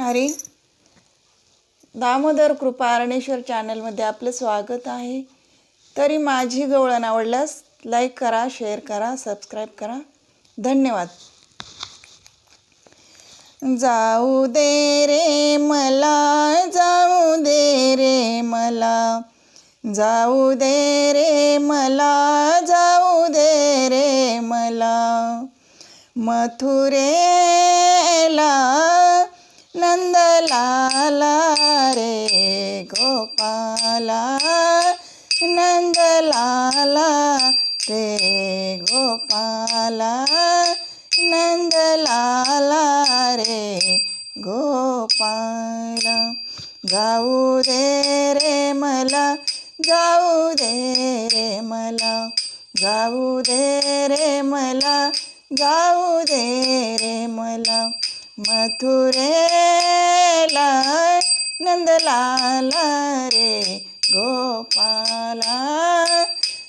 हरी दामोदर कृपा अरणेश्वर चॅनलमध्ये आपलं स्वागत आहे. तरी माझी गवळण आवडल्यास लाईक करा शेअर करा सबस्क्राईब करा. धन्यवाद. जाऊ दे रे मला जाऊ दे रे मला. जाऊ दे रे मला जाऊ दे रे मला. मथुरेला नंदलाला रे गोपाला नंदलाला रे गोपाला नंदलाला रे गोपाला। जाऊ दे रे मला जाऊ दे रे मला जाऊ दे रे मला जाऊ दे रे मला। मथुरेला नंदलाला रे गोपाला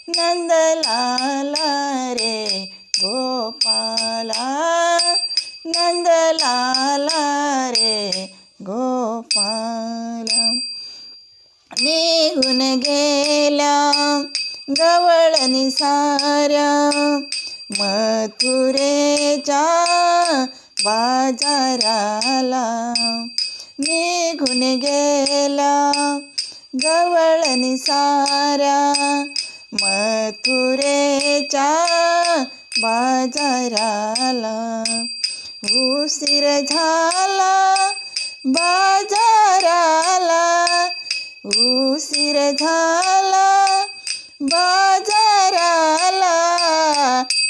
नंदलाला रे गोपाला नंदलाला रे गोपाला. निघून गेल्या गवळणी साऱ्या मथुरेच्या बाजाराला निघून गेला. गवळणी साऱ्या मथुरेच्या बाजाराला उशीर झाला. बाजाराला उशीर झाला. बाजाराला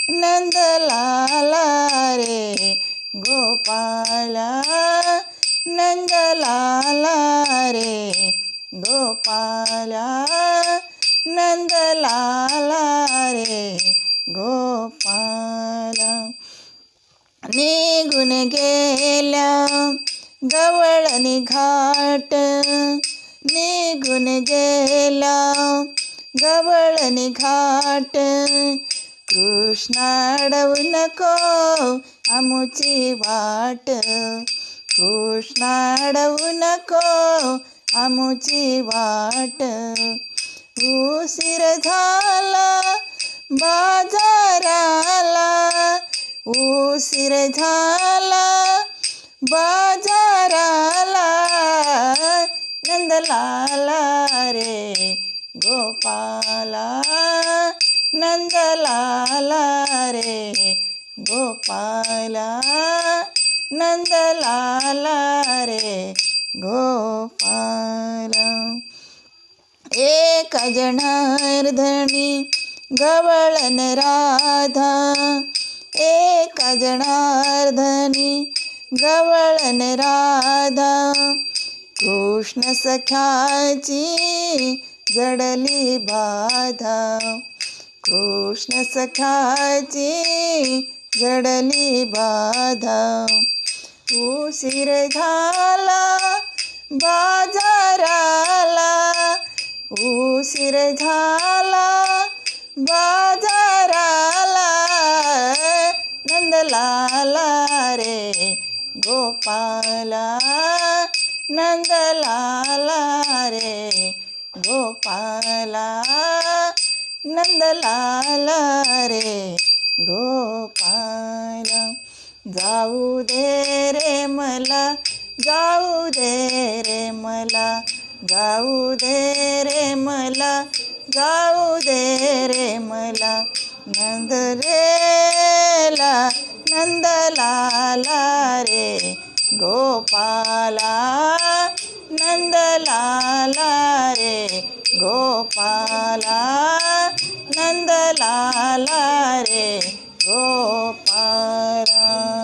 नंद गोपाला नंदलाला रे. गोपाला नंदलाला रे. गोपाला. निघून गेल्या गवळणी घाट निघून गेला गवळणी घाट कृष्णाडवू नको आमुची वाट. कृष्णाडवू नको आमुची वाट. उशीर झाला बाजाराला उशीर झाला बाजाराला. नंदलाला रे गोपाला. नंदलाला रे गोपाला नंदलाला रे गोपाला एक जनार्धनी गवळन राधा एक जनार्धनी गवळन राधा कृष्ण सख्याची जडली बाधा कृष्ण सख्याची जडली बाधा उशीर झाला बाजाराला. उशीर झाला बाजाराला. नंदलाला रे गोपाला. नंदलाला रे गोपाला. नंदलाला रे गोपाला. जाऊ दे रे मला जाऊ दे रे मला जाऊ दे रे मला जाऊ दे रे मला नंद रेला नंदलाला रे गोपाला नंदलाला रे गोपाला नंदलाला रे गोपाला.